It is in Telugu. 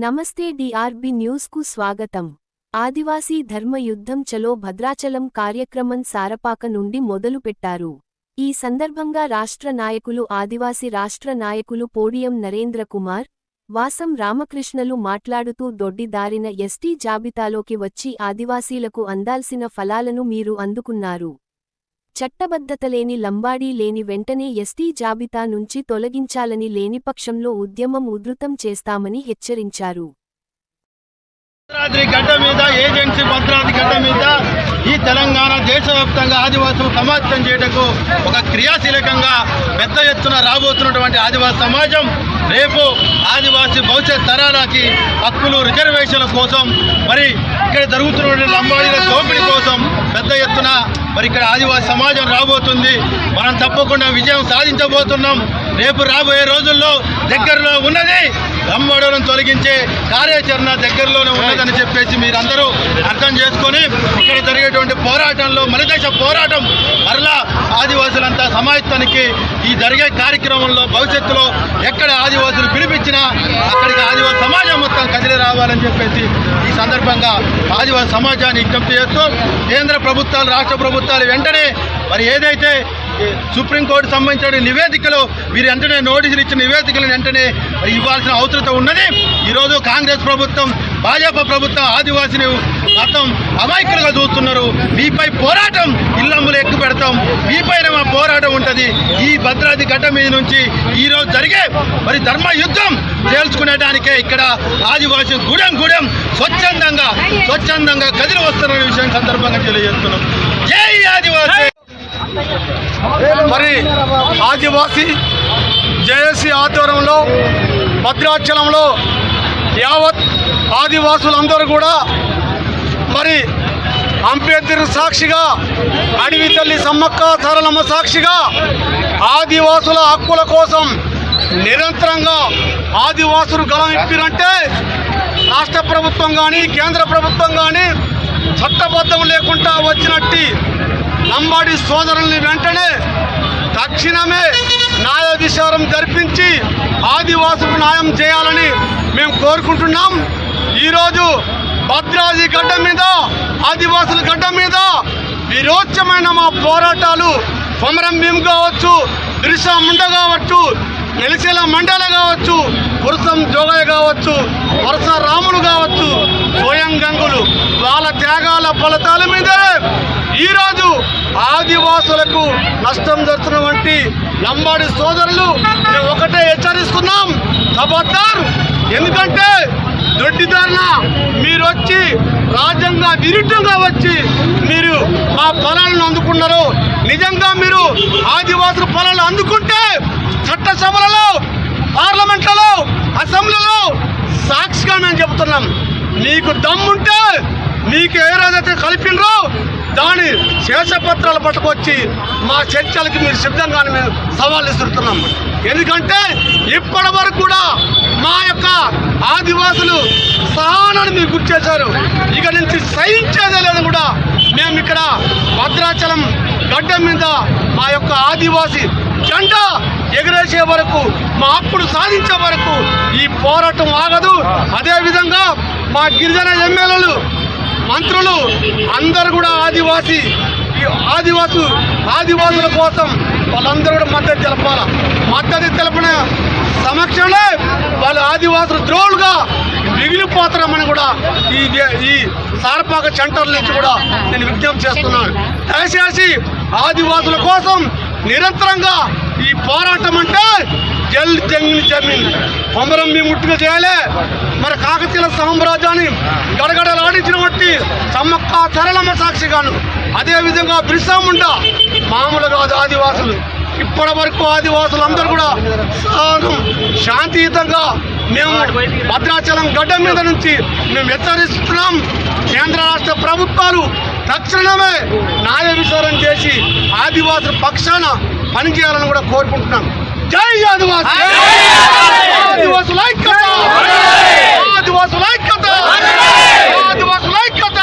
నమస్తే డిఆర్బి న్యూస్కు స్వాగతం. ఆదివాసీ ధర్మ యుద్ధం చలో భద్రాచలం కార్యక్రమం సారపాక నుండి మొదలుపెట్టారు ఈ సందర్భంగా రాష్ట్ర నాయకులు ఆదివాసీ రాష్ట్ర నాయకులు పోడియం నరేంద్ర కుమార్ వాసం రామకృష్ణలు మాట్లాడుతూ దొడ్డిదారిన ఎస్టీ జాబితాలోకి వచ్చి ఆదివాసీలకు అందాల్సిన ఫలాలను మీరు అందుకున్నారు. చట్టబద్ధత లేని లంబాడీ లేని వెంటనే ఎస్టీ జాబితా నుంచి తొలగించాలని లేని పక్షంలో ఉద్యమం ఉధృతం చేస్తామని హెచ్చరించారు. భద్రాద్రి గడ్డ మీద ఏజెన్సీ భద్రాద్రి గడ్డ మీద ఈ తెలంగాణ దేశవ్యాప్తంగా ఆదివాసులు సమాజం చేయటకు ఒక క్రియాశీలకంగా పెద్ద ఎత్తున రాబోతున్నటువంటి ఆదివాసి సమాజం రేపు ఆదివాసీ భవిష్యత్ తరాలకి హక్కులు రిజర్వేషన్ల కోసం మరి ఇక్కడ జరుగుతున్నటువంటి లంబాడీల దోపిడీ కోసం పెద్ద ఎత్తున మరి ఇక్కడ ఆదివాసి సమాజం రాబోతుంది. మనం తప్పకుండా విజయం సాధించబోతున్నాం. రేపు రాబోయే రోజుల్లో దగ్గరలో ఉన్నది లంబాడోలను తొలగించే కార్యాచరణ దగ్గరలోనే ఉన్నదని చెప్పేసి మీరందరూ అర్థం చేసుకొని ఇక్కడ జరిగేటువంటి పోరాటంలో మనదేశ పోరాటం మరలా ఆదివాసులంతా సమాయత్వానికి ఈ జరిగే కార్యక్రమంలో భవిష్యత్తులో ఎక్కడ ఆదివాసులు పిలిపించినా అక్కడికి ఆదివాసి సమాజం మొత్తం కదిలి రావాలని చెప్పేసి ఈ సందర్భంగా ఆదివాసి సమాజాన్ని విజ్ఞప్తి చేస్తూ కేంద్ర ప్రభుత్వాలు రాష్ట్ర ప్రభుత్వాలు వెంటనే మరి ఏదైతే సుప్రీంకోర్టు సంబంధించిన నివేదికలు వీరు వెంటనే నోటీసులు ఇచ్చిన నివేదికలను వెంటనే ఇవ్వాల్సిన అవసరం ఉన్నది. ఈరోజు కాంగ్రెస్ ప్రభుత్వం భాజపా ప్రభుత్వం ఆదివాసిని మొత్తం అమాయకులుగా చూస్తున్నారు. మీపై పోరాటం ఇల్లమ్ములు ఎక్కువ పెడతాం. మీపైన మా పోరాటం ఉంటుంది. ఈ భద్రాద్రి గడ్డ మీద నుంచి ఈరోజు జరిగే మరి ధర్మ యుద్ధం తేల్చుకునేటానికే ఇక్కడ ఆదివాసి గూడెం గూడెం స్వచ్ఛందంగా స్వచ్ఛందంగా కదిలి వస్తున్న విషయం సందర్భంగా తెలియజేస్తున్నాం. జై ఆదివాసి! మరి ఆదివాసి జేఏసీ ఆధ్వర్యంలో భద్రాచలంలో యావత్ ఆదివాసులందరూ కూడా మరి అంబేద్కర్ సాక్షిగా అడవి తల్లి సమ్మక్క సరళమ్మ సాక్షిగా ఆదివాసుల హక్కుల కోసం నిరంతరంగా ఆదివాసులు గలం ఇప్పిరంటే రాష్ట్ర ప్రభుత్వం కానీ కేంద్ర ప్రభుత్వం కానీ చట్టబద్ధం లేకుండా వచ్చినట్టు లంబాడి సోదరుల్ని వెంటనే తక్షణమే న్యాయ విచారం జరిపించి ఆదివాసులకు న్యాయం చేయాలని మేము కోరుకుంటున్నాం. ఈరోజు భద్రాద్రి గడ్డ మీద ఆదివాసుల గడ్డ మీద విరోచమైన మా పోరాటాలు కొమరం భీమ్ కావచ్చు బిర్సా ముండ కావచ్చు నెలిసేల మండల కావచ్చు పురుషం జోగయ్య కావచ్చు వరుస రాములు కావచ్చు స్వయం గంగులు వాళ్ళ త్యాగాల ఫలితాల మీదే ఈరోజు ఆదివాసులకు నష్టం జరుగుతున్నటువంటి లంబాడి సోదరులు మేము ఒకటే హెచ్చరిస్తున్నాం. ఖబర్దార్ ఎందుకంటే దొడ్డిదారిన మీరు వచ్చి రాజ్యాంగ విరుద్ధంగా వచ్చి మీరు ఆ పొలాలను అందుకున్నారు. నిజంగా మీరు ఆదివాసుల పొలాలు అందుకుంటే చట్టసభలలో పార్లమెంట్లలో అసెంబ్లీలో సాక్షిగా మేము చెబుతున్నాం. మీకు దమ్ముంటే మీకు ఏ రోజైతే కలిపినరో దాని శేషపత్రాలు పట్టుకొచ్చి మా చర్చలకి మీరు సిద్ధంగానే మేము సవాళ్ళు ఇస్తున్నాం ఎందుకంటే ఇప్పటి వరకు కూడా మా యొక్క ఆదివాసులు సహనాన్ని మీరు గుర్తు చేశారు. ఇక నుంచి సహించేదే లేదు కూడా. మేము ఇక్కడ భద్రాచలం గడ్డ మీద మా యొక్క ఆదివాసి జెండా ఎగరేసే వరకు మా అప్పుడు సాధించే వరకు ఈ పోరాటం ఆగదు. అదేవిధంగా మా గిరిజన ఎమ్మెల్యేలు మంత్రులు అందరు కూడా ఆదివాసి. ఈ ఆదివాసు ఆదివాసుల కోసం వాళ్ళందరూ కూడా మద్దతు తెలపాల? మద్దతు తెలపిన సమక్షంలో వాళ్ళు ఆదివాసులు ద్రోహులుగా మిగిలిపోతారమని కూడా ఈ ఈ సారపాక సెంటర్ నుంచి కూడా నేను విజ్ఞప్తి చేస్తున్నాను. దయచేసి ఆదివాసుల కోసం నిరంతరంగా ఈ పోరాటం అంటే జల్ జంగిని జమీన్. కొమరం మీ ముట్టుగా చేయాలి. మరి కాకతీయుల సామ్రాజ్యాన్ని గడగడలాడించినటువంటి సమ్మక్క సరళమ్మ సాక్షిగాను. అదేవిధంగా బిర్సాముండ మామూలు కాదు ఆదివాసులు. ఇప్పటి వరకు ఆదివాసులు అందరూ కూడా సాగం శాంతియుతంగా మేము భద్రాచలం గడ్డ మీద నుంచి మేము హెచ్చరిస్తున్నాం. కేంద్ర రాష్ట్ర ప్రభుత్వాలు తక్షణమే న్యాయ విచారం చేసి ఆదివాసుల పక్షాన పనిచేయాలని కూడా కోరుకుంటున్నాం. జై ఆదివాసి! ఆదివాసుల ఐక్యత! ఆదివాసుల ఐక్యత! ఆదివాసుల ఐక్యత!